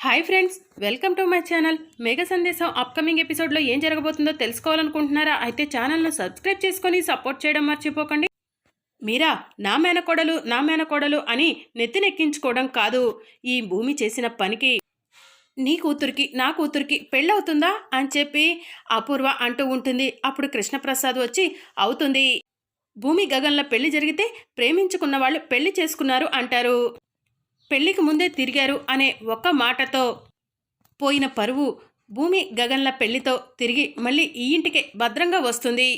Hi friends welcome to my channel Megha Sandesham upcoming ఎపిసోడ్లో ఏం జరగబోతుందో తెలుసుకోవాలనుకుంటున్నారా? అయితే ఛానల్ను సబ్స్క్రైబ్ చేసుకొని సపోర్ట్ చేయడం మర్చిపోకండి. మీరా నా మేనకోడలు నా మేనకోడలు అని నెత్తినెక్కించుకోవడం కాదు. ఈ భూమి చేసిన పనికి నీ కూతురికి నా కూతురికి పెళ్ళవుతుందా? అని చెప్పి అపూర్వ అంటూ ఉంటుంది. అప్పుడు కృష్ణప్రసాద్ వచ్చి అవుతుంది. భూమి గగన్ల పెళ్ళి జరిగితే ప్రేమించుకున్న వాళ్ళు పెళ్ళి చేసుకున్నారు అంటారు. పెళ్ళికి ముందే తిరిగారు అనే ఒక్క మాటతో పోయిన పరువు భూమి గగన్ల పెళ్ళితో తిరిగి మళ్ళీ ఈ ఇంటికే భద్రంగా వస్తుంది.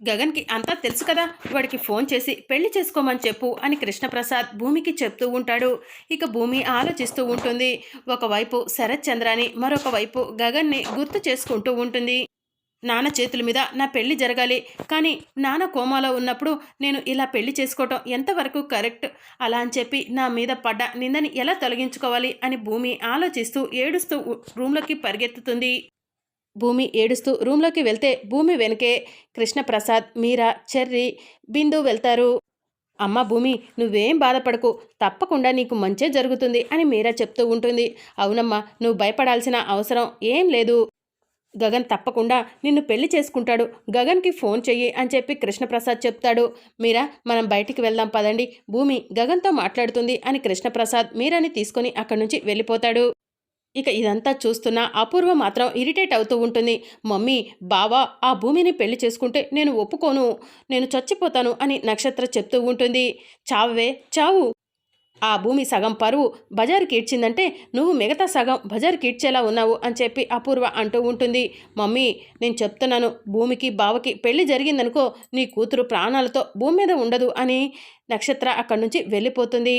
గగన్కి అంతా తెలుసు కదా వాడికి ఫోన్ చేసి పెళ్ళి చేసుకోమని చెప్పు అని కృష్ణప్రసాద్ భూమికి చెప్తూ ఉంటాడు. ఇక భూమి ఆలోచిస్తూ ఉంటుంది. ఒకవైపు శరత్ చంద్రాని మరొక వైపు గగన్ని గుర్తు చేసుకుంటూ ఉంటుంది. నాన్న చేతుల మీద నా పెళ్ళి జరగాలి. కానీ నాన్న కోమాలో ఉన్నప్పుడు నేను ఇలా పెళ్ళి చేసుకోవటం ఎంతవరకు కరెక్ట్? అలా అని చెప్పి నా మీద పడ్డ నిందని ఎలా తొలగించుకోవాలి అని భూమి ఆలోచిస్తూ ఏడుస్తూ రూమ్లోకి పరిగెత్తుతుంది. భూమి ఏడుస్తూ రూమ్లోకి వెళ్తే భూమి వెనకే కృష్ణప్రసాద్ మీరా చెర్రి బిందు వెళ్తారు. అమ్మ భూమి నువ్వేం బాధపడకు. తప్పకుండా నీకు మంచే జరుగుతుంది అని మీరా చెప్తూ ఉంటుంది. అవునమ్మా నువ్వు భయపడాల్సిన అవసరం ఏం లేదు. గగన్ తప్పకుండా నిన్ను పెళ్ళి చేసుకుంటాడు. గగన్కి ఫోన్ చెయ్యి అని చెప్పి కృష్ణప్రసాద్ చెప్తాడు. మీరా మనం బయటికి వెళ్దాం పదండి. భూమి గగన్తో మాట్లాడుతుంది అని కృష్ణప్రసాద్ మీరాని తీసుకొని అక్కడి నుంచి వెళ్ళిపోతాడు. ఇక ఇదంతా చూస్తున్న అపూర్వ మాత్రం ఇరిటేట్ అవుతూ ఉంటుంది. మమ్మీ బావా ఆ భూమిని పెళ్ళి చేసుకుంటే నేను ఒప్పుకోను. నేను చచ్చిపోతాను అని నక్షత్ర చెప్తూ ఉంటుంది. చావే చావు. ఆ భూమి సగం పరువు బజారుకి ఇడ్చిందంటే నువ్వు మిగతా సగం బజారుకి ఇడ్చేలా ఉన్నావు అని చెప్పి అపూర్వ అంటూ ఉంటుంది. మమ్మీ నేను చెప్తున్నాను భూమికి బావకి పెళ్ళి జరిగిందనుకో నీ కూతురు ప్రాణాలతో భూమి మీద ఉండదు అని నక్షత్ర అక్కడి నుంచి వెళ్ళిపోతుంది.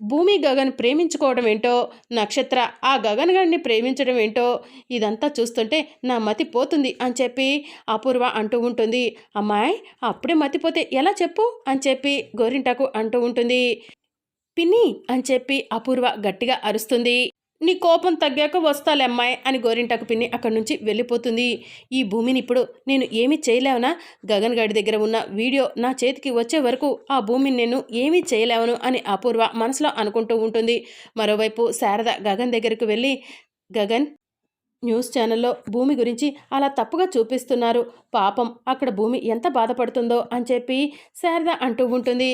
భూమి గగన్ ప్రేమించుకోవడం ఏంటో నక్షత్ర ఆ గగన్ గారిని ప్రేమించడం ఏంటో ఇదంతా చూస్తుంటే నా మతి పోతుంది అని చెప్పి అపూర్వ అంటూ ఉంటుంది. అమ్మాయి అప్పుడే మతిపోతే ఎలా చెప్పు అని చెప్పి గోరింటకు అంటూ ఉంటుంది. పిన్ని అని చెప్పి అపూర్వ గట్టిగా అరుస్తుంది. నీ కోపం తగ్గాక వస్తాలే అమ్మాయి అని గోరింటకు పిన్ని అక్కడి నుంచి వెళ్ళిపోతుంది. ఈ భూమిని ఇప్పుడు నేను ఏమీ చేయలేవనా? గగన్ గడి దగ్గర ఉన్న వీడియో నా చేతికి వచ్చే వరకు ఆ భూమిని నేను ఏమీ చేయలేవను అని అపూర్వ మనసులో అనుకుంటూ ఉంటుంది. మరోవైపు శారద గగన్ దగ్గరకు వెళ్ళి గగన్ న్యూస్ ఛానల్లో భూమి గురించి అలా తప్పుగా చూపిస్తున్నారు. పాపం అక్కడ భూమి ఎంత బాధపడుతుందో అని చెప్పి శారద అంటూ ఉంటుంది.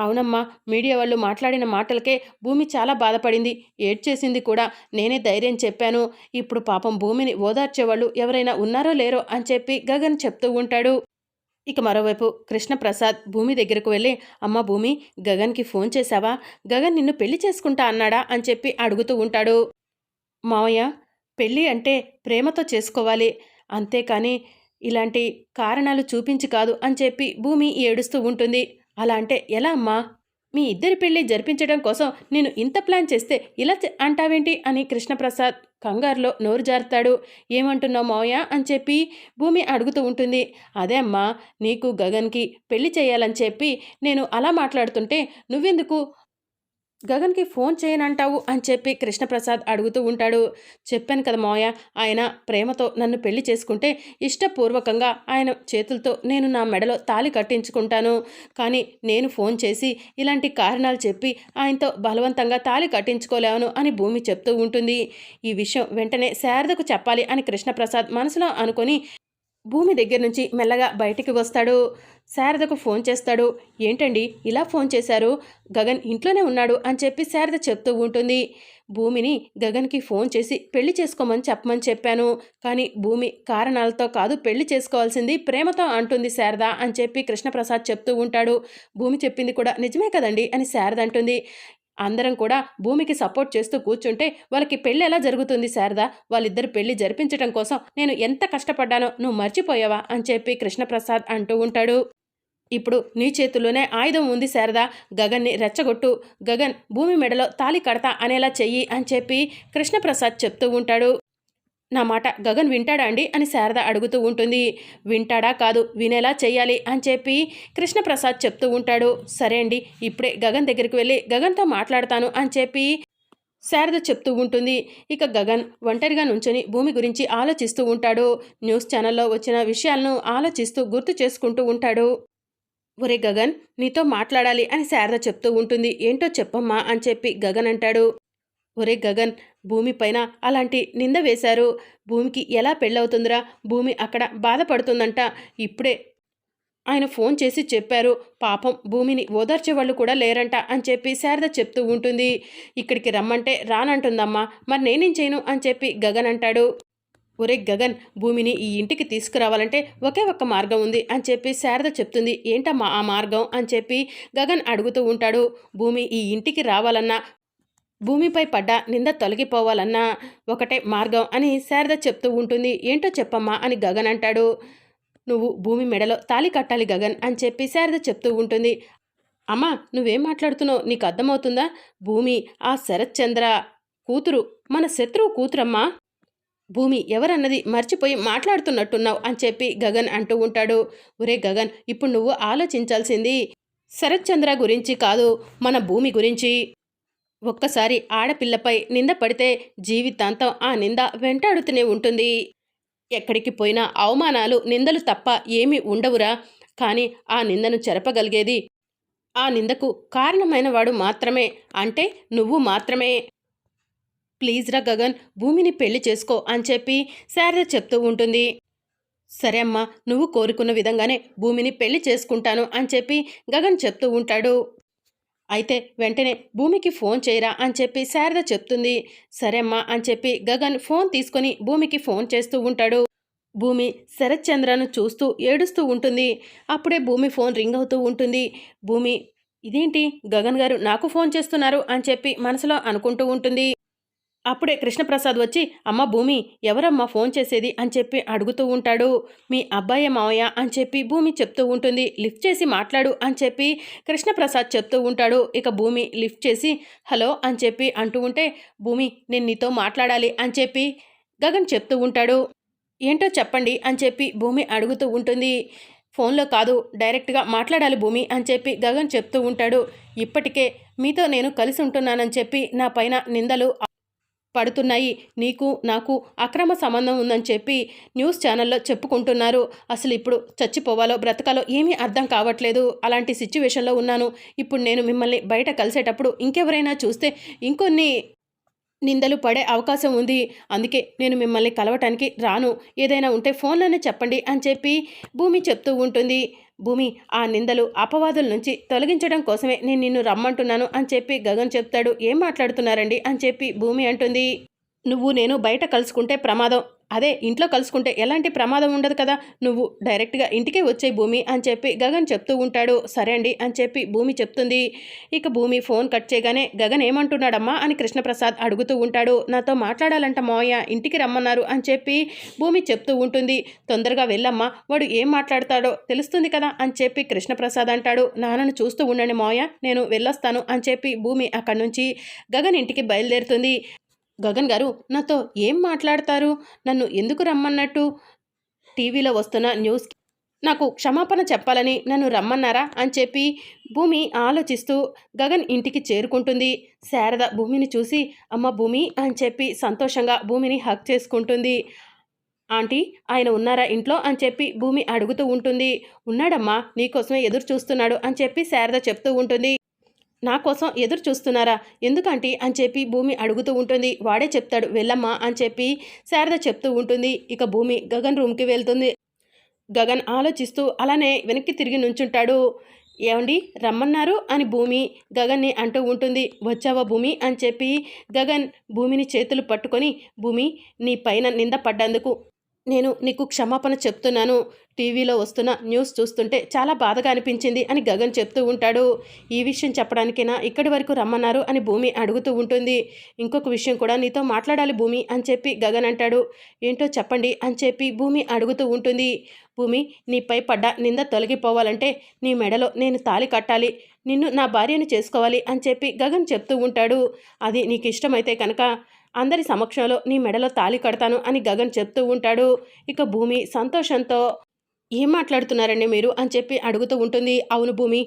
అవునమ్మా మీడియా వాళ్ళు మాట్లాడిన మాటలకే భూమి చాలా బాధపడింది. ఏడ్చేసింది కూడా నేనే ధైర్యం చెప్పాను. ఇప్పుడు పాపం భూమిని ఓదార్చేవాళ్ళు ఎవరైనా ఉన్నారో లేరో అని చెప్పి గగన్ చెప్తూ ఉంటాడు. ఇక మరోవైపు కృష్ణప్రసాద్ భూమి దగ్గరకు వెళ్ళి అమ్మ భూమి గగన్కి ఫోన్ చేశావా? గగన్ నిన్ను పెళ్ళి చేసుకుంటా అన్నాడా? అని చెప్పి అడుగుతూ ఉంటాడు. మావయ్య పెళ్ళి అంటే ప్రేమతో చేసుకోవాలి. అంతేకాని ఇలాంటి కారణాలు చూపించి కాదు అని చెప్పి భూమి ఏడుస్తూ ఉంటుంది. అలా అంటే ఎలా అమ్మా? మీ ఇద్దరి పెళ్ళి జరిపించడం కోసం నేను ఇంత ప్లాన్ చేస్తే ఇలా చే- అంటావేంటి? అని కృష్ణప్రసాద్ కంగారులో నోరు జారుతాడు. ఏమంటున్నావు మావయ్య? అని చెప్పి భూమి అడుగుతూ ఉంటుంది. అదే అమ్మా నీకు గగన్కి పెళ్ళి చేయాలని చెప్పి నేను అలా మాట్లాడుతుంటే నువ్వెందుకు గగన్కి ఫోన్ చేయనంటావు అని చెప్పి కృష్ణప్రసాద్ అడుగుతూ ఉంటాడు. చెప్పాను కదా మావయ్య ఆయన ప్రేమతో నన్ను పెళ్ళి చేసుకుంటే ఇష్టపూర్వకంగా ఆయన చేతులతో నేను నా మెడలో తాలి కట్టించుకుంటాను. కానీ నేను ఫోన్ చేసి ఇలాంటి కారణాలు చెప్పి ఆయనతో బలవంతంగా తాలి కట్టించుకోలేను అని భూమి చెప్తూ ఉంటుంది. ఈ విషయం వెంటనే శారదకు చెప్పాలి అని కృష్ణప్రసాద్ మనసులో అనుకొని భూమి దగ్గర నుంచి మెల్లగా బయటికి వస్తాడు. శారదకు ఫోన్ చేస్తాడు. ఏంటండి? ఇలా ఫోన్ చేశారు? గగన్ ఇంట్లోనే ఉన్నాడు అని చెప్పి శారద చెప్తూ ఉంటుంది. భూమిని గగన్కి ఫోన్ చేసి పెళ్ళి చేసుకోమని చెప్పమని చెప్పాను. కానీ భూమి కారణాలతో కాదు పెళ్ళి చేసుకోవాల్సింది ప్రేమతో అంటుంది శారద అని చెప్పి కృష్ణప్రసాద్ చెప్తూ ఉంటాడు. భూమి చెప్పింది కూడా నిజమే కదండి అని శారద అంటుంది. అందరం కూడా భూమికి సపోర్ట్ చేస్తూ కూర్చుంటే వాళ్ళకి పెళ్ళి ఎలా జరుగుతుంది శారదా? వాళ్ళిద్దరు పెళ్ళి జరిపించడం కోసం నేను ఎంత కష్టపడ్డానో నువ్వు మర్చిపోయావా? అని చెప్పి కృష్ణప్రసాద్ అంటూ ఉంటాడు. ఇప్పుడు నీ చేతుల్లోనే ఆయుధం ఉంది శారదా. గగన్ని రెచ్చగొట్టు గగన్ భూమి మెడలో తాలి కడతా అనేలా చెయ్యి అని చెప్పి కృష్ణప్రసాద్ చెప్తూ ఉంటాడు. నా మాట గగన్ వింటాడా అండి? అని శారద అడుగుతూ ఉంటుంది. వింటాడా కాదు వినేలా చేయాలి అని చెప్పి కృష్ణప్రసాద్ చెప్తూ ఉంటాడు. సరే అండి ఇప్పుడే గగన్ దగ్గరికి వెళ్ళి గగన్తో మాట్లాడతాను అని చెప్పి శారద చెప్తూ ఉంటుంది. ఇక గగన్ ఒంటరిగా నుంచొని భూమి గురించి ఆలోచిస్తూ ఉంటాడు. న్యూస్ ఛానల్లో వచ్చిన విషయాలను ఆలోచిస్తూ గుర్తు చేసుకుంటూ ఉంటాడు. ఒరే గగన్ నీతో మాట్లాడాలి అని శారద చెప్తూ ఉంటుంది. ఏంటో చెప్పమ్మా అని చెప్పి గగన్ అంటాడు. ఒరే గగన్ భూమి పైన అలాంటి నింద వేశారు. భూమికి ఎలా పెళ్ళవుతుందిరా? భూమి అక్కడ బాధపడుతుందంట. ఇప్పుడే ఆయన ఫోన్ చేసి చెప్పారు. పాపం భూమిని ఓదార్చే వాళ్ళు కూడా లేరంట అని చెప్పి శారద చెప్తూ ఉంటుంది. ఇక్కడికి రమ్మంటే రానంటుందమ్మా. మరి నేనేం చేయను అని చెప్పి గగన్ అంటాడు. ఒరే గగన్ భూమిని ఈ ఇంటికి తీసుకురావాలంటే ఒకే ఒక్క మార్గం ఉంది అని చెప్పి శారద చెప్తుంది. ఏంటమ్మా ఆ మార్గం అని చెప్పి గగన్ అడుగుతూ ఉంటాడు. భూమి ఈ ఇంటికి రావాలన్నా భూమిపై పడ్డ నింద తొలగిపోవాలన్నా ఒకటే మార్గం అని శారద చెప్తూ ఉంటుంది. ఏంటో చెప్పమ్మా అని గగన్ అంటాడు. నువ్వు భూమి మెడలో తాళి కట్టాలి గగన్ అని చెప్పి శారద చెప్తూ ఉంటుంది. అమ్మా నువ్వేం మాట్లాడుతున్నావు? నీకు అర్థమవుతుందా? భూమి ఆ శరత్ చంద్ర కూతురు మన శత్రువు కూతురమ్మా. భూమి ఎవరన్నది మర్చిపోయి మాట్లాడుతున్నట్టున్నావు అని చెప్పి గగన్ అంటూ ఉంటాడు. ఒరే గగన్ ఇప్పుడు నువ్వు ఆలోచించాల్సింది శరత్చంద్ర గురించి కాదు మన భూమి గురించి. ఒక్కసారి ఆడపిల్లపై నింద పడితే జీవితాంతం ఆ నింద వెంటాడుతూనే ఉంటుంది. ఎక్కడికి పోయినా అవమానాలు నిందలు తప్ప ఏమీ ఉండవురా. కానీ ఆ నిందను చెరపగలిగేది ఆ నిందకు కారణమైన వాడు మాత్రమే. అంటే నువ్వు మాత్రమే. ప్లీజ్ రా గగన్ భూమిని పెళ్ళి చేసుకో అని చెప్పి శారద చెప్తూ ఉంటుంది. సరే అమ్మా నువ్వు కోరుకున్న విధంగానే భూమిని పెళ్ళి చేసుకుంటాను అని చెప్పి గగన్ చెప్తూ ఉంటాడు. అయితే వెంటనే భూమికి ఫోన్ చేయరా అని చెప్పి శారద చెప్తుంది. సరే అమ్మా అని చెప్పి గగన్ ఫోన్ తీసుకొని భూమికి ఫోన్ చేస్తూ ఉంటాడు. భూమి శరత్ చంద్రను చూస్తూ ఏడుస్తూ ఉంటుంది. అప్పుడే భూమి ఫోన్ రింగ్ అవుతూ ఉంటుంది. భూమి ఇదేంటి? గగన్ గారు నాకు ఫోన్ చేస్తున్నారు అని చెప్పి మనసులో అనుకుంటూ ఉంటుంది. అప్పుడే కృష్ణప్రసాద్ వచ్చి అమ్మ భూమి ఎవరమ్మా ఫోన్ చేసేది? అని చెప్పి అడుగుతూ ఉంటాడు. మీ అబ్బాయి మావయ్య? అని చెప్పి భూమి చెప్తూ ఉంటుంది. లిఫ్ట్ చేసి మాట్లాడు అని చెప్పి కృష్ణప్రసాద్ చెప్తూ ఉంటాడు. ఇక భూమి లిఫ్ట్ చేసి హలో అని చెప్పి అంటూ ఉంటే భూమి నేను నీతో మాట్లాడాలి అని చెప్పి గగన్ చెప్తూ ఉంటాడు. ఏంటో చెప్పండి అని చెప్పి భూమి అడుగుతూ ఉంటుంది. ఫోన్లో కాదు డైరెక్ట్గా మాట్లాడాలి భూమి అని చెప్పి గగన్ చెప్తూ ఉంటాడు. ఇప్పటికే మీతో నేను కలిసి ఉంటున్నానని చెప్పి నా పైన నిందలు పడుతున్నాయి. నీకు నాకు అక్రమ సంబంధం ఉందని చెప్పి న్యూస్ ఛానల్లో చెప్పుకుంటున్నారు. అసలు ఇప్పుడు చచ్చిపోవాలో బ్రతకాలో ఏమీ అర్థం కావట్లేదు. అలాంటి సిచ్యువేషన్లో ఉన్నాను. ఇప్పుడు నేను మిమ్మల్ని బయట కలిసేటప్పుడు ఇంకెవరైనా చూస్తే ఇంకొన్ని నిందలు పడే అవకాశం ఉంది. అందుకే నేను మిమ్మల్ని కలవటానికి రాను. ఏదైనా ఉంటే ఫోన్లోనే చెప్పండి అని చెప్పి భూమి చెప్తూ ఉంటుంది. భూమి ఆ నిందలు అపవాదుల నుంచి తొలగించడం కోసమే నేను నిన్ను రమ్మంటున్నాను అని చెప్పి గగన్ చెప్తాడు. ఏం మాట్లాడుతున్నారండి? అని చెప్పి భూమి అంటుంది. నువ్వు నేను బయట కలుసుకుంటే ప్రమాదం. అదే ఇంట్లో కలుసుకుంటే ఎలాంటి ప్రమాదం ఉండదు కదా. నువ్వు డైరెక్ట్గా ఇంటికే వచ్చే భూమి అని చెప్పి గగన్ చెప్తూ ఉంటాడు. సరే అండి అని చెప్పి భూమి చెప్తుంది. ఇక భూమి ఫోన్ కట్ చేయగానే గగన్ ఏమంటున్నాడమ్మా అని కృష్ణప్రసాద్ అడుగుతూ ఉంటాడు. నాతో మాట్లాడాలంట మావయ్య ఇంటికి రమ్మన్నారు అని చెప్పి భూమి చెప్తూ ఉంటుంది. తొందరగా వెళ్ళమ్మా వాడు ఏం మాట్లాడతాడో తెలుస్తుంది కదా అని చెప్పి కృష్ణప్రసాద్ అంటాడు. నాన్నను చూస్తూ ఉండండి మోయ నేను వెళ్ళొస్తాను అని చెప్పి భూమి అక్కడి నుంచి గగన్ ఇంటికి బయలుదేరుతుంది. గగన్ గారు నాతో ఏం మాట్లాడతారు? నన్ను ఎందుకు రమ్మన్నట్టు? టీవీలో వస్తున్న న్యూస్ నాకు క్షమాపణ చెప్పాలని నన్ను రమ్మన్నారా? అని చెప్పి భూమి ఆలోచిస్తూ గగన్ ఇంటికి చేరుకుంటుంది. శారద భూమిని చూసి అమ్మ భూమి అని చెప్పి సంతోషంగా భూమిని హక్ చేసుకుంటుంది. ఆంటీ ఆయన ఉన్నారా ఇంట్లో? అని చెప్పి భూమి అడుగుతూ ఉంటుంది. ఉన్నాడమ్మా నీకోసమే ఎదురు చూస్తున్నాడు అని చెప్పి శారద చెప్తూ ఉంటుంది. నా కోసం ఎదురు చూస్తున్నారా? ఎందుకంటే? అని చెప్పి భూమి అడుగుతూ ఉంటుంది. వాడే చెప్తాడు వెళ్ళమ్మా అని చెప్పి శారద చెప్తూ ఉంటుంది. ఇక భూమి గగన్ రూమ్కి వెళ్తుంది. గగన్ ఆలోచిస్తూ అలానే వెనక్కి తిరిగి నుంచుంటాడు. ఏమండి రమ్మన్నారు అని భూమి గగన్ని అంటూ ఉంటుంది. వచ్చావా భూమి? అని చెప్పి గగన్ భూమిని చేతులు పట్టుకొని భూమి నీ పైన నింద పడ్డందుకు నేను నీకు క్షమాపణ చెప్తున్నాను. టీవీలో వస్తున్న న్యూస్ చూస్తుంటే చాలా బాధగా అనిపించింది అని గగన్ చెప్తూ ఉంటాడు. ఈ విషయం చెప్పడానికైనా ఇక్కడి వరకు రమ్మన్నారు అని భూమి అడుగుతూ ఉంటుంది. ఇంకొక విషయం కూడా నీతో మాట్లాడాలి భూమి అని చెప్పి గగన్ అంటాడు. ఏంటో చెప్పండి అని చెప్పి భూమి అడుగుతూ ఉంటుంది. భూమి నీపై పడ్డ నింద తొలగిపోవాలంటే నీ మెడలో నేను తాలి కట్టాలి. నిన్ను నా భార్యను చేసుకోవాలి అని చెప్పి గగన్ చెప్తూ ఉంటాడు. అది నీకు ఇష్టమైతే కనుక అందరి సమక్షంలో నీ మెడలో తాలి కడతాను అని గగన్ చెప్తూ ఉంటాడు. ఇక భూమి సంతోషంతో ఏం మాట్లాడుతున్నారండి మీరు? అని చెప్పి అడుగుతూ ఉంటుంది. అవును భూమి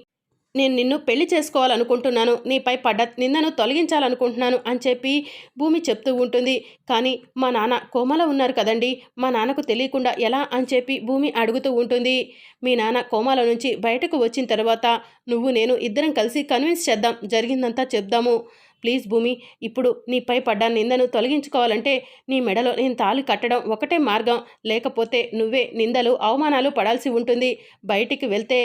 నేను నిన్ను పెళ్ళి చేసుకోవాలనుకుంటున్నాను నీపై పడ్డ నిందను తొలగించాలనుకుంటున్నాను అని చెప్పి భూమి చెప్తూ ఉంటుంది. కానీ మా నాన్న కోమలో ఉన్నారు కదండి మా నాన్నకు తెలియకుండా ఎలా అని చెప్పి భూమి అడుగుతూ ఉంటుంది. మీ నాన్న కోమాల నుంచి బయటకు వచ్చిన తర్వాత నువ్వు నేను ఇద్దరం కలిసి కన్విన్స్ చేద్దాం జరిగిందంతా చెప్దాము. ప్లీజ్ భూమి ఇప్పుడు నీపై పడ్డ నిందను తొలగించుకోవాలంటే నీ మెడలో నేను తాళి కట్టడం ఒకటే మార్గం. లేకపోతే నువ్వే నిందలు అవమానాలు పడాల్సి ఉంటుంది. బయటికి వెళ్తే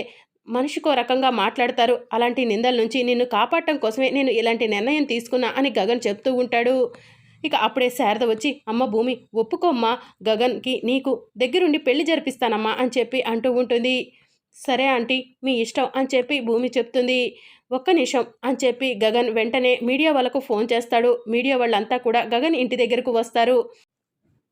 మనిషికో రకంగా మాట్లాడతారు. అలాంటి నిందల నుంచి నిన్ను కాపాడటం కోసమే నేను ఇలాంటి నిర్ణయం తీసుకున్నా అని గగన్ చెప్తూ ఉంటాడు. ఇక అప్పుడే శారద వచ్చి అమ్మ భూమి ఒప్పుకోమ్మా. గగన్కి నీకు దగ్గరుండి పెళ్ళి జరిపిస్తానమ్మా అని చెప్పి అంటూ ఉంటుంది. సరే ఆంటీ మీ ఇష్టం అని చెప్పి భూమి చెప్తుంది. ఒక్క నిమిషం అని చెప్పి గగన్ వెంటనే మీడియా వాళ్ళకు ఫోన్ చేస్తాడు. మీడియా వాళ్ళంతా కూడా గగన్ ఇంటి దగ్గరకు వస్తారు.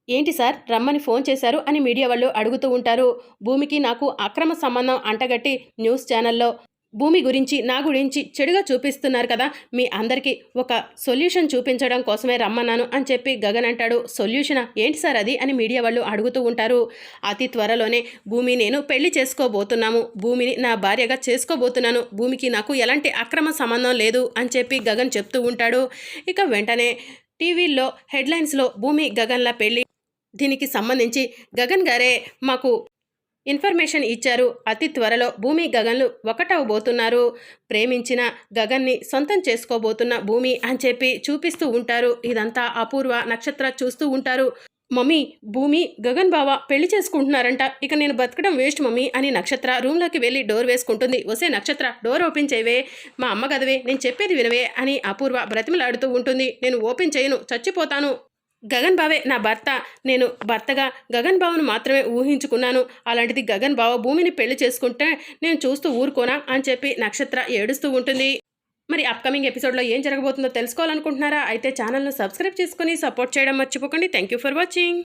ఏంటి సార్? రమ్మని ఫోన్ చేశారు అని మీడియా వాళ్ళు అడుగుతూ ఉంటారు. భూమికి నాకు అక్రమ సంబంధం అంటగట్టి న్యూస్ ఛానల్లో భూమి గురించి నా గురించి చెడుగా చూపిస్తున్నారు కదా? మీ అందరికీ ఒక సొల్యూషన్ చూపించడం కోసమే రమ్మన్నాను అని చెప్పి గగన్ అంటాడు. సొల్యూషనా? ఏంటి సార్ అది? అని మీడియా వాళ్ళు అడుగుతూ ఉంటారు. అతి త్వరలోనే భూమి నేను పెళ్ళి చేసుకోబోతున్నాము. భూమిని నా భార్యగా చేసుకోబోతున్నాను. భూమికి నాకు ఎలాంటి అక్రమ సంబంధం లేదు అని చెప్పి గగన్ చెప్తూ ఉంటాడు. ఇక వెంటనే టీవీల్లో హెడ్లైన్స్లో భూమి గగన్ల పెళ్ళి దీనికి సంబంధించి గగన్ గారే మాకు ఇన్ఫర్మేషన్ ఇచ్చారు. అతి త్వరలో భూమి గగన్లు ఒకటవబోతున్నారు. ప్రేమించిన గగన్ని సొంతం చేసుకోబోతున్న భూమి అని చెప్పి చూపిస్తూ ఉంటారు. ఇదంతా అపూర్వ నక్షత్ర చూస్తూ ఉంటారు. మమ్మీ భూమి గగన్ బావ పెళ్ళి చేసుకుంటున్నారంట. ఇక నేను బతకడం వేస్ట్ మమ్మీ అని నక్షత్ర రూమ్లోకి వెళ్ళి డోర్ వేసుకుంటుంది. వసే నక్షత్ర డోర్ ఓపెన్ చేయవే. మా అమ్మ గదవే నేను చెప్పేది వినవే అని అపూర్వ బ్రతిమలాడుతూ ఉంటుంది. నేను ఓపెన్ చేయను చచ్చిపోతాను. గగన్ బావే నా భర్త. నేను భర్తగా గగన్ బావను మాత్రమే ఊహించుకున్నాను. అలాంటిది గగన్ బావ భూమిని పెళ్ళి చేసుకుంటే నేను చూస్తూ ఊరుకోనా అని చెప్పి నక్షత్ర ఏడుస్తూ ఉంటుంది. మరి అప్కమింగ్ ఎపిసోడ్లో ఏం జరగబోతుందో తెలుసుకోవాలనుకుంటున్నారా? అయితే ఛానల్ను సబ్స్క్రైబ్ చేసుకొని సపోర్ట్ చేయడం మర్చిపోకండి. Thank you for watching